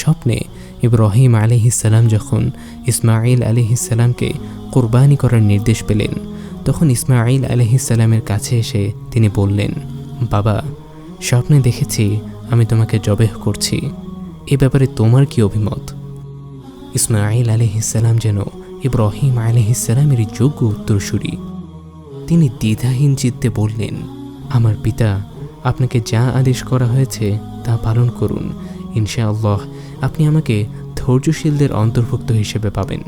স্বপ্নে ইব্রাহিম আলিহিসাল্লাম যখন ইসমাইল আলিহিসাল্লামকে কোরবানি করার নির্দেশ পেলেন, তখন ইসমাইল আলিহিসাল্লামের কাছে এসে তিনি বললেন, বাবা, স্বপ্নে দেখেছি, আমি তোমাকে জবেহ করছি। এ ব্যাপারে তোমার কি অভিমত? ইসমাইল আলিহিসাল্লাম যেন ইব্রাহিম আলিহিসাল্লামের যোগ্য উত্তরসূরি। তিনি দ্বিধাহীন চিত্তে বললেন, আমার পিতা, আপনাকে যা আদেশ করা হয়েছে তা পালন করুন। ইনশাআল্লাহ, আপনি আমাকে ধৈর্যশীলদের অন্তর্ভুক্ত হিসেবে পাবেন।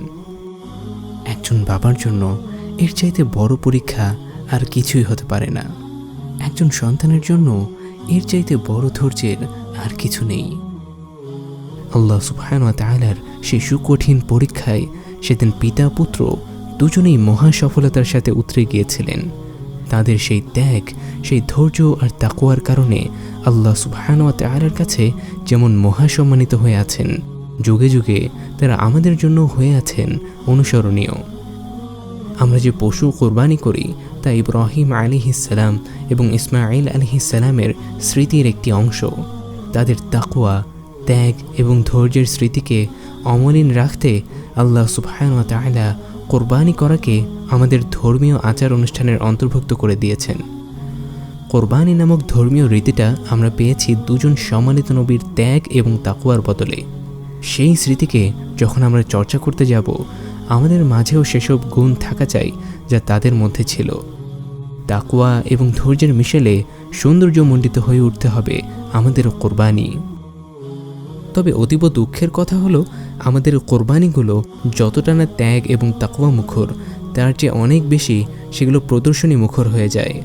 একজন বাবার জন্য এর চাইতে বড় পরীক্ষা আর কিছুই হতে পারে না। একজন সন্তানের জন্য এর চাইতে বড় ধৈর্যের আর কিছু নেই। আল্লাহ সুবহান তাআলার সেই সুকঠিন পরীক্ষায় সেদিন পিতা পুত্র দুজনেই মহা সফলতার সাথে উতরে গিয়েছিলেন। তাদের সেই ত্যাগ, সেই ধৈর্য আর তাকুয়ার কারণে আল্লাহ সুবহান তাআলার কাছে যেমন মহাসম্মানিত হয়ে আছেন, যুগে যুগে তারা আমাদের জন্য হয়ে আছেন অনুসরণীয়। আমরা যে পশু কোরবানি করি তা ইব্রাহিম আলিহিসাল্লাম এবং ইসমাইল আলিহিসাল্লামের স্মৃতির একটি অংশ। তাদের তাকুয়া ত্যাগ এবং ধৈর্যের স্মৃতিকে অমলিন রাখতে আল্লাহ সুবহান তাআলা কোরবানি করাকে আমাদের ধর্মীয় আচার অনুষ্ঠানের অন্তর্ভুক্ত করে দিয়েছেন। কোরবানি নামক ধর্মীয় রীতিটা আমরা পেয়েছি দুজন সম্মানিত নবীর ত্যাগ এবং তাকুয়ার বদলে। সেই স্মৃতিকে যখন আমরা চর্চা করতে যাব, আমাদের মাঝেও সেসব গুণ থাকা চাই যা তাদের মধ্যে ছিল। তাকুয়া এবং ধৈর্যের মিশেলে সৌন্দর্যমণ্ডিত হয়ে উঠতে হবে আমাদেরও কোরবানি। তবে অতীব দুঃখের কথা হলো, আমাদের কোরবানিগুলো যতটা না ত্যাগ এবং তাকুয়া মুখর, তার চেয়ে অনেক বেশি সেগুলো প্রদর্শনী মুখর হয়ে যায়।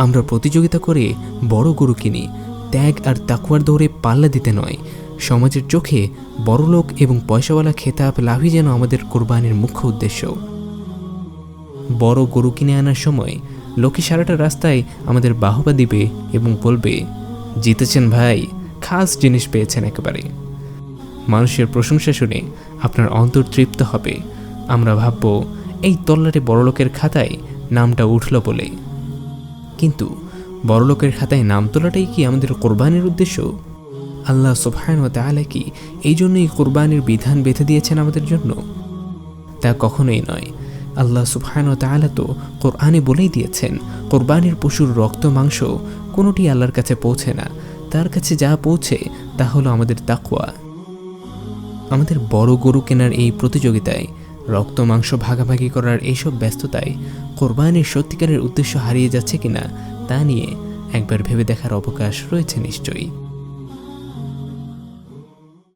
আমরা প্রতিযোগিতা করে বড় গরু কিনি। ত্যাগ আর তাকুয়ার দৌড়ে পাল্লা দিতে নয়। সমাজের চোখে বড়লোক এবং পয়সাওয়ালা খেতাব লাভই যেন আমাদের কোরবানির মুখ্য উদ্দেশ্য। বড় গরু কিনে আনার সময় লোকে সারাটা রাস্তায় আমাদের বাহবা দিবে এবং বলবে, জিতেছেন ভাই, খাস জিনিস পেয়েছেন একেবারে। মানুষের প্রশংসা শুনে আপনার অন্তর তৃপ্ত হবে। আমরা ভাবব, এই তল্লাটে বড়লোকের খাতায় নামটা উঠল বলে। কিন্তু বড়লোকের খাতায় নাম তোলাটাই কি আমাদের কোরবানির উদ্দেশ্য? আল্লাহ ও তাহলে কি এই জন্যই কোরবানির বিধান বেঁধে দিয়েছেন আমাদের জন্য? তা কখনোই নয়। আল্লাহ সুবহান ও তাআলা তো কোরআনে বলেই দিয়েছেন, কোরবানির পশুর রক্ত মাংস কোনোটি আল্লাহর কাছে পৌঁছে না। তার কাছে যা পৌঁছে তা হলো আমাদের তাকুয়া আমাদের বড় গরু কেনার এই প্রতিযোগিতায় রক্ত, মাংস ভাগাভাগি করার এইসব ব্যস্ততায় কোরবানির সত্যিকারের উদ্দেশ্য হারিয়ে যাচ্ছে কিনা তা নিয়ে একবার ভেবে দেখার অবকাশ রয়েছে নিশ্চয়ই।